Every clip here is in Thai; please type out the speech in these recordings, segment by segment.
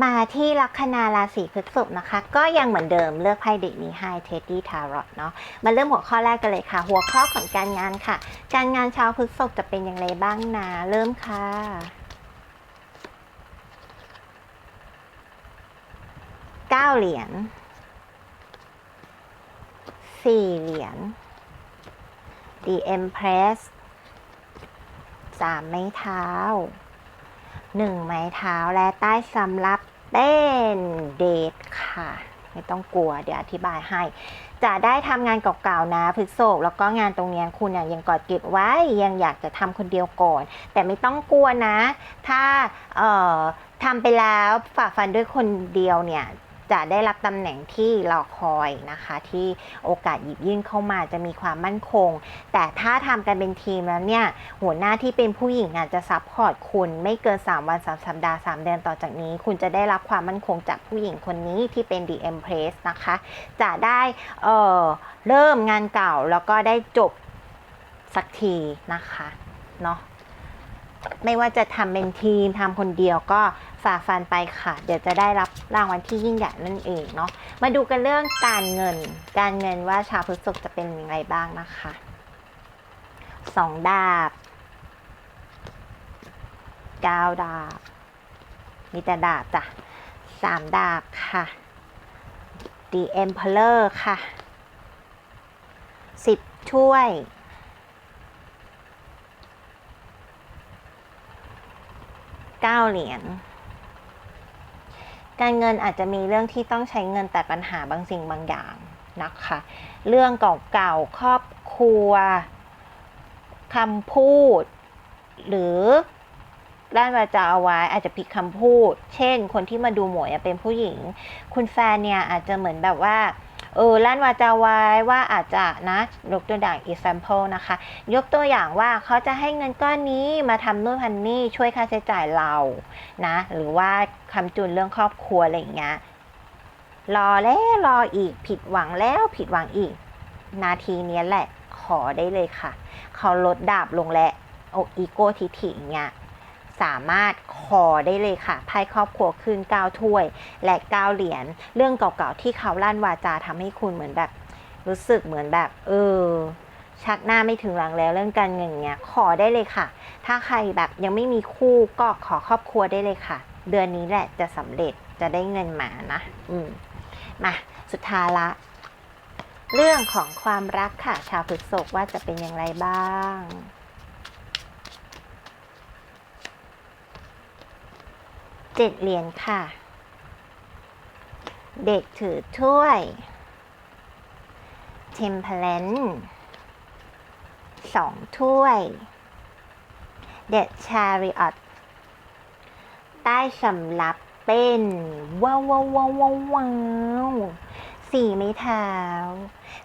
มาที่ลัคนาราศีพฤษภนะคะ ก็ยังเหมือนเดิมเลือกไพ่เด็กนี้ให้เท็ดดี้ทารอตเนาะมาเริ่มหัวข้อแรกกันเลยค่ะ หัวข้อของการงานค่ะ การงานชาวพฤษภจะเป็นอย่างไรบ้างนะเริ่มค่ะเก้าเหรียญสี่เหรียญ The Empress สามไม้เท้า หนึ่งไม้เท้าและใต้สำรับเป็นเดทค่ะ ไม่ต้องกลัวเดี๋ยวอธิบายให้ จะได้ทำงานเก่าๆนะพฤษกแล้วก็งานตรงนี้คุณน่ะยังกอดเก็บไว้ยังอยากจะทำคนเดียวก่อน แต่ไม่ต้องกลัวนะ ถ้าทำไปแล้วฝ่าฟันด้วยคนเดียวเนี่ย จะได้รับตำแหน่งที่รอคอยนะคะ ที่โอกาสหยิบยื่นเข้ามาจะมีความมั่นคง แต่ถ้าทำกันเป็นทีมแล้วเนี่ยหัวหน้าที่เป็นผู้หญิงอาจจะซัพพอร์ตคุณไม่เกิน 3 วัน 3 สัปดาห์ 3 เดือนต่อจากนี้ คุณจะได้รับความมั่นคงจากผู้หญิงคนนี้ที่เป็น The Empress นะคะ จะได้เเริ่มงานเก่าแล้วก็ได้จบสักทีนะคะเนาะ ไม่ว่าจะทำเป็นทีมทำคนเดียวก็ฝ่าฟันไปค่ะ เดี๋ยวจะได้รับรางวัลที่ยิ่งใหญ่นั่นเองเนาะมาดูกันเรื่องการเงิน การเงินว่าชาวพฤษภจะเป็นยังไงบ้างนะคะสองดาบเก้าดาบ มีแต่ดาบจ้ะสามดาบค่ะ The Emperor ค่ะสิบถ้วย เก้าเหรียญ การเงินอาจจะมีเรื่องที่ต้องใช้เงินแต่ปัญหาบางสิ่งบางอย่างนะคะ เรื่องเก่าๆ ครอบครัวคำพูด หรือด้านวาจาเอาไว้อาจจะผิดคำพูด เช่น คนที่มาดูหมวยเป็นผู้หญิง คุณแฟนเนี่ยอาจจะเหมือนแบบว่า เออลั่นวาจาไว้ว่าอาจจะนะยกตัวอย่าง example นะคะ ยกตัวอย่างว่าเขาจะให้เงินก้อนนี้มาทำนู่นทำนี่ช่วยค่าใช้จ่ายเรานะหรือว่าคำจุนเรื่องครอบครัวอะไรอย่างเงี้ยรอแล้วรออีกผิดหวังแล้วผิดหวังอีก นาทีนี้แหละขอได้เลยค่ะ เขาลดดาบลงและโออีโก้ทิฐิอย่างเงี้ย สามารถขอได้เลยค่ะไพ่ครอบครัวขึ้นก้าถ้วย และก้าเหรียญเรื่องเก่าๆที่เขาลั่นวาจาทำให้คุณเหมือนแบบ รู้สึกเหมือนแบบ เออ ชักหน้าไม่ถึงหลังแล้วเรื่องการเงินเนี้ยขอได้เลยค่ะ ถ้าใครแบบยังไม่มีคู่ก็ขอครอบครัวได้เลยค่ะ เดือนนี้แหละจะสำเร็จจะได้เงินมานะ อืมมาสุดท้ายละเรื่องของความรักค่ะ ชาวพฤษภว่าจะเป็นอย่างไรบ้าง เจ็ดเหรียญค่ะ เด็กถือถ้วยเทมเพลนสองถ้วยเด็ดชาริออตใต้สำรับเป็น ว้าวว้าวว้าวว้าวว้าว สี่ไม้เท้า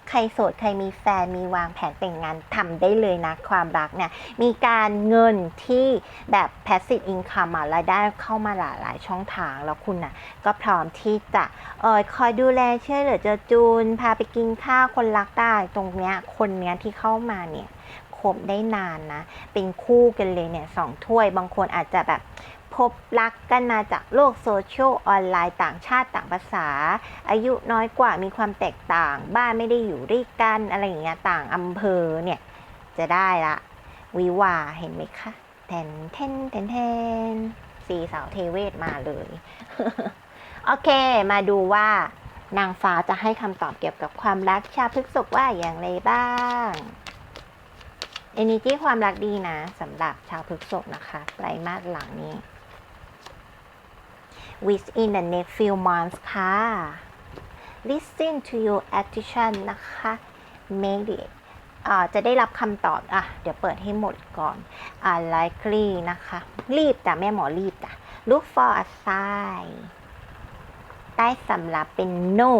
ใครโสดใครมีแฟนมีวางแผนแต่งงานทำได้เลยนะ ความรักเนี่ยมีการเงินที่แบบ passive income รายได้เข้ามาหลายหลายช่องทางแล้วคุณน่ะก็พร้อมที่จะเออคอยดูแลช่วยเหลือเจอจูน พาไปกินข้าวคนรักได้ตรงเนี้ยคนเนี้ยที่เข้ามาเนี่ยคบได้นานนะ เป็นคู่กันเลยเนี่ยสองถ้วยบางคนอาจจะแบบ พบรักกันมาจากโลกโซเชียลออนไลน์ต่างชาติต่างภาษา อายุน้อยกว่ามีความแตกต่าง บ้านไม่ได้อยู่ด้วยกันอะไรอย่างเงี้ยต่างอำเภอเนี่ยจะได้ละวิวาเห็นไหมคะแทนแทนแทนแทนสีสาวเทเวศมาเลย โอเค มาดูว่านางฟ้าจะให้คำตอบเกี่ยวกับความรักชาวพฤกษกว่าอย่างไรบ้างเอนิจีความรักดีนะสำหรับชาวพฤกษกนะคะไตรมาสหลังนี้ within the next few months ค่ะ listen to your action นะคะ make it อ่าจะได้รับคำตอบ อะ เดี๋ยวเปิดให้หมดก่อน unlikely นะคะ รีบแต่แม่หมอรีบจ้ะ look for a sign ใต้สำหรับเป็น no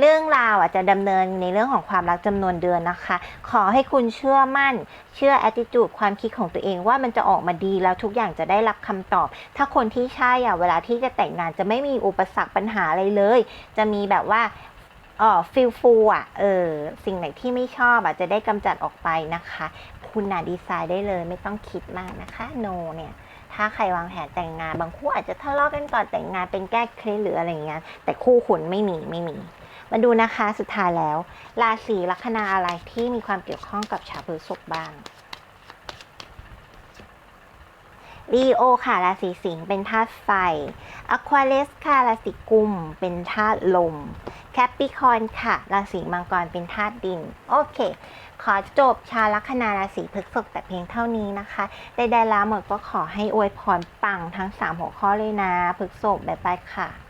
เรื่องราวอาจจะดำเนินในเรื่องของความรักจำนวนเดือนนะคะ ขอให้คุณเชื่อมั่น เชื่อ attitude ความคิดของตัวเองว่ามันจะออกมาดีแล้วทุกอย่างจะได้รับคำตอบ ถ้าคนที่ใช่อะเวลาที่จะแต่งงานจะไม่มีอุปสรรคปัญหาอะไรเลย จะมีแบบว่าอ๋อฟิลฟูอะเออสิ่งไหนที่ไม่ชอบอะจะได้กำจัดออกไปนะคะ คุณน่ะดีไซน์ได้เลยไม่ต้องคิดมากนะคะโนเนี่ยถ้าใครวางแผนแต่งงานบางคู่อาจจะทะเลาะกันก่อนแต่งงานเป็นแก้เคล็ดหรืออะไรเงี้ยแต่คู่คุณไม่มีไม่มี มาดูนะคะสุดท้ายแล้ว ราศีลัคนาอะไรที่มีความเกี่ยวข้องกับชาวพฤษภบ้างลีโอค่ะราศีสิงห์เป็นธาตุไฟอควาเลสค่ะราศีกุม เป็นธาตุลม แคปปิคอนค่ะ ราศีมังกรเป็นธาตุดิน โอเค ขอจบชาวลัคนาราศีพฤษภแต่เพียงเท่านี้นะคะใดๆแล้วหมดก็ขอให้อวยพรปังทั้ง 3 หัวข้อเลยนะพฤษภบ๊ายบายค่ะ